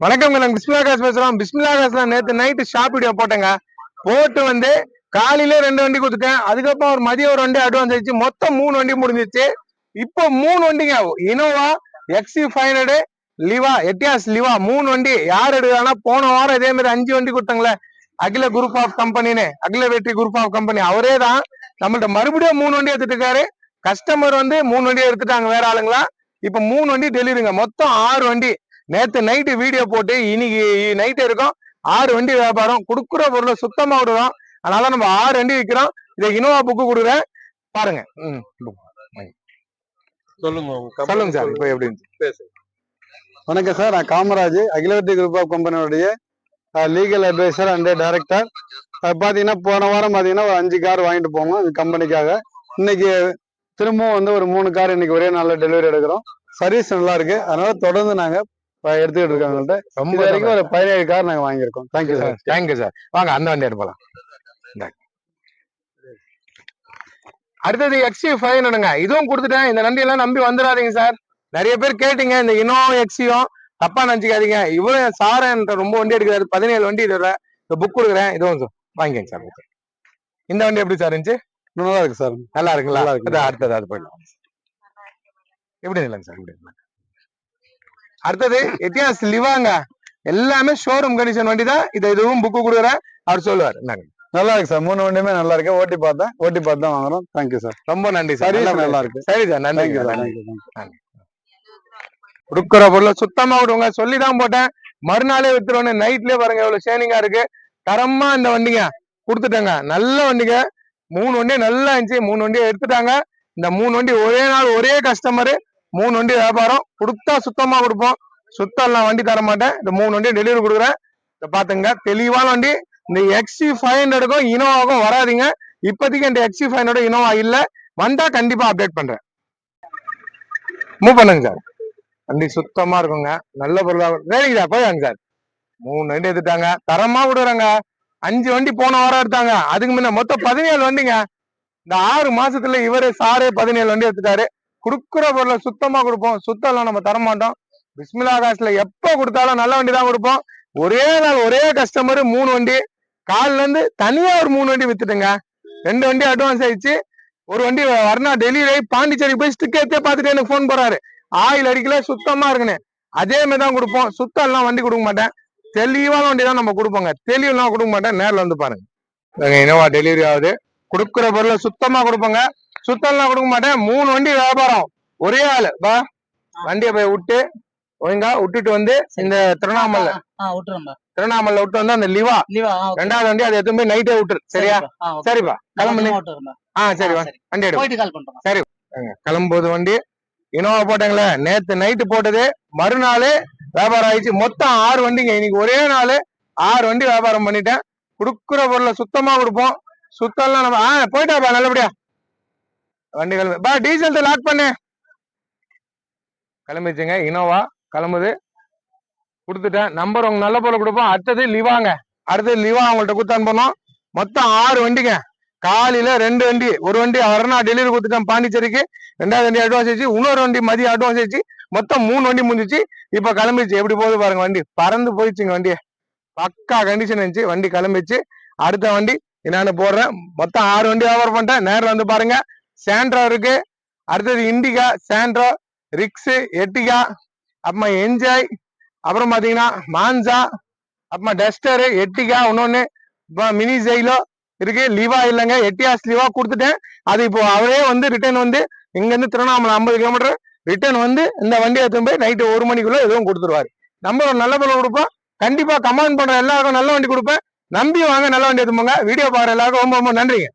வணக்கம் மேடம் பிஸ்மிலா காசு பேசுறோம். பிஸ்மிலா காசுல நேத்து நைட்டு ஷாப் வீடியோ போட்டேங்க. போட்டு வந்து காலையில ரெண்டு வண்டி கொடுத்துட்டேன் அதுக்கப்புறம் ஒரு மதியம் ஒரு வண்டி அட்வான்ஸ் ஆயிடுச்சு. மொத்தம் மூணு வண்டி முடிஞ்சிச்சு இப்போ மூணு வண்டிங்க. Innova XE five hundred Liva Etios Liva மூணு வண்டி. யார் எடுக்கிறாங்கன்னா போன வாரம் இதே மாதிரி அஞ்சு வண்டி கொடுத்தாங்களே. அகில குரூப் ஆஃப் கம்பெனின்னு அகில வெற்றி குரூப் ஆஃப் கம்பெனி அவரே தான் நம்மள்ட்ட மறுபடியும் மூணு வண்டி எடுத்துட்டு இருக்காரு. கஸ்டமர் வந்து மூணு வண்டி எடுத்துட்டாங்க வேற ஆளுங்களா? இப்ப மூணு வண்டி டெலிவரிங்க மொத்தம் ஆறு வண்டி. நேத்து நைட்டு வீடியோ போட்டு இன்னைக்கு நைட் இருக்கும். ஆறு வண்டி வியாபாரம். கொடுக்குற பொருளை சுத்தமா விடுறோம். அதனால நம்ம ஆறு வண்டி விற்கிறோம் இதை இனோவா புக்கு கொடுக்குறேன். பாருங்க. ம், சொல்லுங்க சொல்லுங்க சார். இப்போ எப்படி இருந்துச்சு? பேசுங்க. வணக்கம் சார். நான் காமராஜ் அகிலவர்த்தி குரூப் ஆஃப் கம்பெனியோடைய லீகல் அட்வைசர் அண்ட் டைரக்டர் பார்த்தீங்கன்னா போன வாரம் பார்த்தீங்கன்னா ஒரு அஞ்சு கார் வாங்கிட்டு போனோம் இந்த கம்பெனிக்காக இன்னைக்கு திரும்பவும் வந்து ஒரு மூணு கார் இன்னைக்கு ஒரே நாளில் டெலிவரி எடுக்கிறோம். சர்வீஸ் நல்லா இருக்கு. அதனால தொடர்ந்து நாங்க அஹ், எடுத்துக்கிட்டு இருக்கோம் எங்கள்கிட்ட ரொம்ப வரைக்கும் ஒரு பதினேழு கார் நாங்க வாங்கியிருக்கோம். தேங்க்யூ சார் தேங்க்யூ சார் வாங்க அந்த வண்டி இந்தாங்க. அடுத்தது எக்ஸி ஃபைவ் ஹண்ட்ரடுங்க இதுவும் கொடுத்துட்டேன். இந்த வண்டி எல்லாம் நம்பி வந்துடாதீங்க சார் நிறைய பேர் கேட்டீங்க இந்த இனோ எக்ஸியும் தப்பா நினைச்சுக்காதீங்க. இவரும் சார் என்கிட்ட ரொம்ப வண்டி எடுக்கிறாரு. பதினேழு வண்டி எடுக்கிறேன் இந்த புக் கொடுக்குறேன். இதுவும் சார் வாங்கிக்கங்க சார். இந்த வண்டி எப்படி சார் இருந்துச்சு? நல்லா இருக்கு சார் நல்லா இருக்குங்களா? நல்லா இருக்கு. அதான் அடுத்தது அது போயிடலாம். எப்படி இல்லைங்க சார் இல்லைங்க. அடுத்தது எட்டியாஸ் லிவாங்க. எல்லாமே ஷோரூம் கண்டிஷன் வண்டி தான் இதை இதுவும் புக்கு கொடுக்குறேன் அவர் சொல்லுவார். என்னங்க நல்லா இருக்கு சார். மூணு வண்டியுமே நல்லா இருக்கு. ஓட்டி பார்த்தேன். ஓட்டி பார்த்து தான் வாங்குறோம். தேங்க்யூ சார் ரொம்ப நன்றி சார் நல்லா இருக்கு. சரி சார் நன்றி சார் நன்றி. கொடுக்குற பொருளை சுத்தமா விடுவாங்க சொல்லி தான் போட்டேன். மறுநாளே வித்துருவோன்னு நைட்லயே பாருங்க எவ்வளவு ஷேனிங்கா இருக்கு. தரமா இந்த வண்டிங்க. கொடுத்துட்டேங்க. நல்ல வண்டிங்க. மூணு வண்டி நல்லா இருந்துச்சு. மூணு வண்டியை எடுத்துட்டாங்க. இந்த மூணு வண்டி ஒரே நாள் ஒரே கஸ்டமர் மூணு வண்டி வியாபாரம். கொடுத்தா சுத்தமா கொடுப்போம். சுத்தம் எல்லாம் வண்டி தர மாட்டேன். இந்த மூணு வண்டியும் டெலிவரி கொடுக்குறேன். இதை பாத்துங்க தெளிவான வண்டி. இந்த எக்ஸி ஃபைவ் ஹண்ட்ரடுக்கும் இனோவாவுக்கும் வராதீங்க. இப்போதைக்கு இந்த எக்ஸி ஃபைவ் ஹண்ட்ரட் இனோவா இல்லை. வந்தா கண்டிப்பா அப்டேட் பண்றேன். மூவ் பண்ணுங்க சார். வண்டி சுத்தமா இருக்குங்க. நல்ல பொருளாக சரிங்க சார் போயாங்க சார். மூணு வண்டி எடுத்துட்டாங்க. தரமா விடுறாங்க அஞ்சு வண்டி போன வாரம் எடுத்தாங்க. அதுக்கு முன்ன மொத்தம் பதினேழு வண்டிங்க. இந்த ஆறு மாசத்துல இவரே சாரே பதினேழு வண்டி எடுத்துட்டாரு. குடுக்குற பொருளை சுத்தமா கொடுப்போம். சுத்தம் எல்லாம் நம்ம தர மாட்டோம் பிஸ்மிலா காசுல எப்ப கொடுத்தாலும் நல்ல வண்டி தான் கொடுப்போம். ஒரே நாள் ஒரே கஸ்டமர் மூணு வண்டி. கால்ல இருந்து தனியா ஒரு மூணு வண்டி வித்துட்டுங்க. ரெண்டு வண்டி அட்வான்ஸ் ஆயிடுச்சு. ஒரு வண்டி வரணா டெலிவரி பாண்டிச்சேரி போய் ஸ்டிக் எடுத்தே பார்த்துட்டு எனக்கு ஃபோன் போறாரு ஆயில் அடிக்கல சுத்தமா இருக்குன்னு. அதே மாதிரி தான் கொடுப்போம். சுத்தம் எல்லாம் வண்டி கொடுக்க மாட்டேன். தெளிவான வண்டி தான் நம்ம கொடுப்போங்க. தெளிவெல்லாம் கொடுக்க மாட்டேன். நேரில் வந்து பாருங்க. இனோவா டெலிவரி ஆகுது. கொடுக்குற பொருளை சுத்தமா கொடுப்போங்க. சுத்தம் எல்லாம் கொடுக்க மாட்டேன். மூணு வண்டி வியாபாரம். ஒரே ஆளு. பா வண்டியை போய் விட்டு ஒழுங்கா விட்டுட்டு வந்து இந்த திருவண்ணாமலை. திருவண்ணாமலை விட்டு வந்து அந்த லிவா. ரெண்டாவது வண்டி அதை எடுத்து போய் நைட்டே விட்டுரு. சரியா? சரிப்பா. கிளம்பு. ஆ சரி சரி. வண்டி எடு. பண்றேன் கிளம்பும்போது வண்டி இனோவா போட்டாங்களே நேத்து நைட்டு போட்டது. மறுநாள் வியாபாரம் ஆயிடுச்சு. மொத்தம் ஆறு வண்டிங்க. இன்னைக்கு ஒரே நாள் ஆறு வண்டி வியாபாரம் பண்ணிட்டேன். கொடுக்குற பொருளை சுத்தமா கொடுப்போம். சுத்தம்லாம் நம்ம ஆ போயிட்டாப்பா நல்லபடியா. வண்டி கிளம்பு. பா டீசல் லாக் பண்ணு. கிளம்பிச்சுங்க. இனோவா கிளம்புது. கொடுத்துட்டேன். நம்பர் உங்க நல்ல பொருள் கொடுப்போம். அடுத்தது லிவாங்க அடுத்தது லிவா அவங்கள்ட்ட கொடுத்து அனுப்பணும். மொத்தம் ஆறு வண்டிங்க. காலையில ரெண்டு வண்டி. ஒரு வண்டி அவர்னா டெலிவரி கொடுத்துட்டேன் பாண்டிச்சேரிக்கு. ரெண்டாவது வண்டி அட்வான்ஸ் ஆச்சு இன்னொரு வண்டி மதியம் அட்வான்ஸ் ஆச்சு மொத்தம் மூணு வண்டி முடிஞ்சிச்சு. இப்ப கிளம்பிச்சு எப்படி போகுது பாருங்க வண்டி. பறந்து போயிடுச்சுங்க வண்டியை. பக்கா கண்டிஷன் இருந்துச்சு. வண்டி கிளம்பிச்சு அடுத்த வண்டி என்னன்னு போடுறேன். மொத்தம் ஆறு வண்டி வியாபாரம் பண்ணிட்டேன். நேரில் வந்து பாருங்க. சாண்ட்ரா இருக்கு. அடுத்தது இண்டிகா சாண்ட்ரா ரிக்ஸு எட்டிகா அப்புறமா என்ஜாய் அப்புறம் பாத்தீங்கன்னா மான்சா அப்புறமா டஸ்டரு எட்டிகா இன்னொன்னு மினி ஜெயிலோ இருக்கு. லிவா இல்லைங்க. எட்டியாஸ் லிவா கொடுத்துட்டேன். அது இப்போ அவரே வந்து ரிட்டர்ன் வந்து இங்கேருந்து திருவண்ணாமலை ஐம்பது கிலோமீட்டர் ரிட்டர்ன் வந்து இந்த வண்டியை எடுத்துன்னு போய் நைட்டு ஒரு மணிக்குள்ள எதுவும் கொடுத்துருவாரு. நம்ம ஒரு நல்ல பொருள் கொடுப்போம். கண்டிப்பா கமெண்ட் பண்ற எல்லாருக்கும் நல்ல வண்டி கொடுப்பேன். நம்பி வாங்க நல்ல வண்டி எடுத்துப்போங்க வீடியோ பாக்குற எல்லாருக்கும் ரொம்ப ரொம்ப நன்றிங்க.